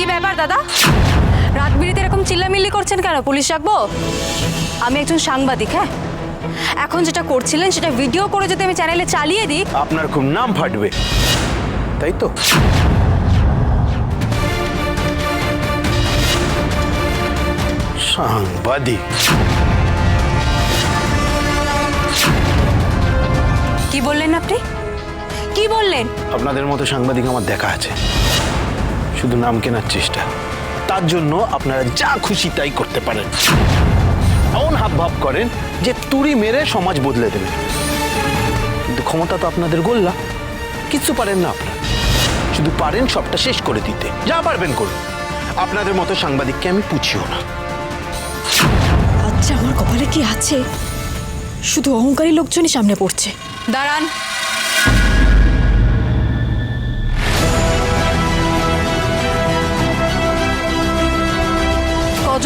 কি ব্যাপার দাদা? রাত এরকম চিল্লামিল্লি করছেন কেন পুলিশ রাখব আমি একজন সাংবাদিক হ্যাঁ? এখন যেটা করছিলেন সেটা ভিডিও করে যদি আমি চ্যানেলে চালিয়ে দিই। আপনার খুব নাম ফাটবে। তাই তো? সাংবাদিক। কি বললেন আপনি? কি বললেন? আপনাদের মতো সাংবাদিক আমার দেখা আছে। শুধু নাম কেনার চেষ্টা। তার জন্য আপনারা যা খুশি তাই করতে পারেন। এমন হাব ভাব করেন যে তুড়ি মেরে সমাজ বদলে দেবেন কিন্তু ক্ষমতা তো আপনাদের গোল্লা। কিচ্ছু পারেন না আপনারা। শুধু পারেন সবটা শেষ করে দিতে। যা পারবেন করুন। আপনাদের মতো সাংবাদিককে আমি পুছিও না। আচ্ছা আমার কপালে কি আছে? শুধু অহংকারী লোকজনই সামনে পড়ছে। দাঁড়ান।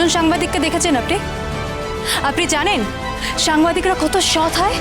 কজন সাংবাদিককে দেখেছেন আপনি? আপনি জানেন সাংবাদিকরা কত সৎ হয়?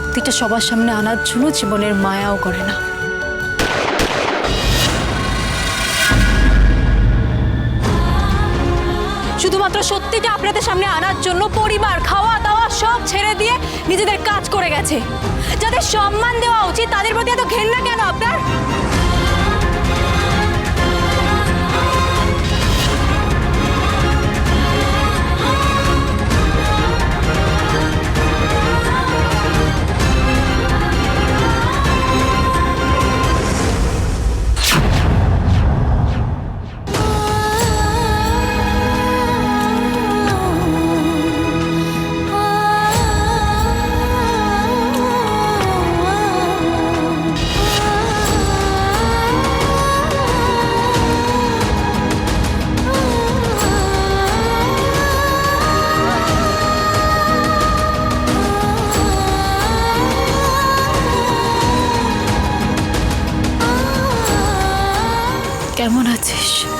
সত্যিটা সবার সামনে আনার জন্য জীবনের মায়াও করে না। শুধুমাত্র সত্যিটা আপনাদের সামনে আনার জন্য পরিবার, খাওয়া দাওয়া সব ছেড়ে দিয়ে নিজেদের কাজ করে গেছে। যাদের সম্মান দেওয়া উচিত, তাদের প্রতি এত ঘেন্না কেন আপনার? কেমন আছিস?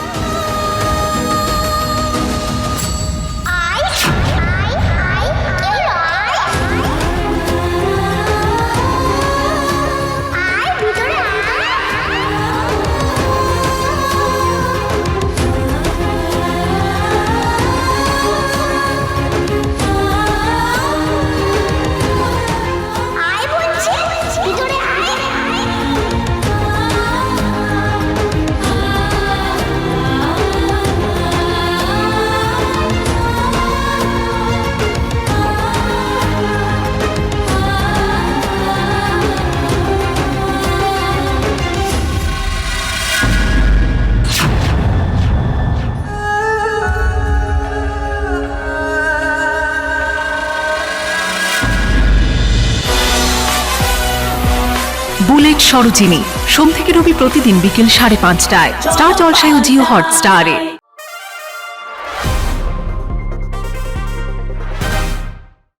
বুলেট সরোজিনী। সোম থেকে রবি প্রতিদিন বিকেল সাড়ে পাঁচটায়। স্টার জলসায় জিও হটস্টারে।